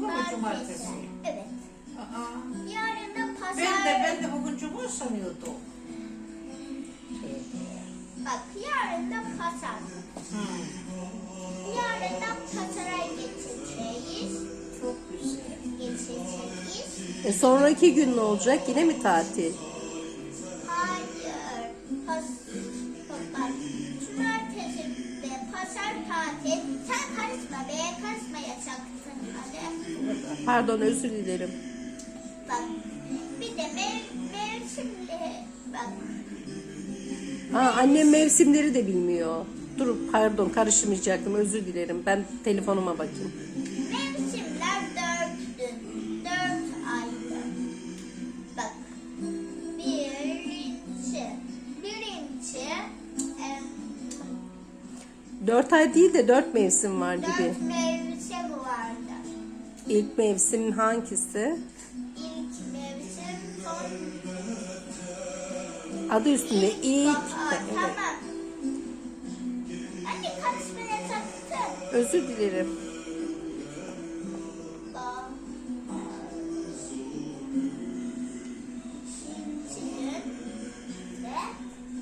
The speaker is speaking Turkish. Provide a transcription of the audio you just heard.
Bugün mü cumartesi? Evet. Aa, Yarın da pazar. ben de ben de bugün cuma sanıyordum. Bak yarın da pazar. Hmm, Yarın da pazara geçeceğiz. çok güzel. Geçeceğiz. E sonraki gün ne olacak? Yine mi tatil? Hayır. Pas, bak, cumartesi ve pazar tatil. Sen karışma be. Karışmayacaksın. Pardon özür dilerim. Bak. Bir de mev, mevsimli. Bak. Aa, annem mevsimleri de bilmiyor. Dur pardon karışmayacaktım özür dilerim. Ben telefonuma bakayım. Mevsimler dörttü. Dört aydı. Bak. Birinci. Birinci. em, Dört ay değil de dört mevsim var gibi. dört mevsim. İlk mevsim hangisi? İlk mevsim son. Adı üstünde ilk. Tamam. Anne karışmayacaksın. Özür dilerim.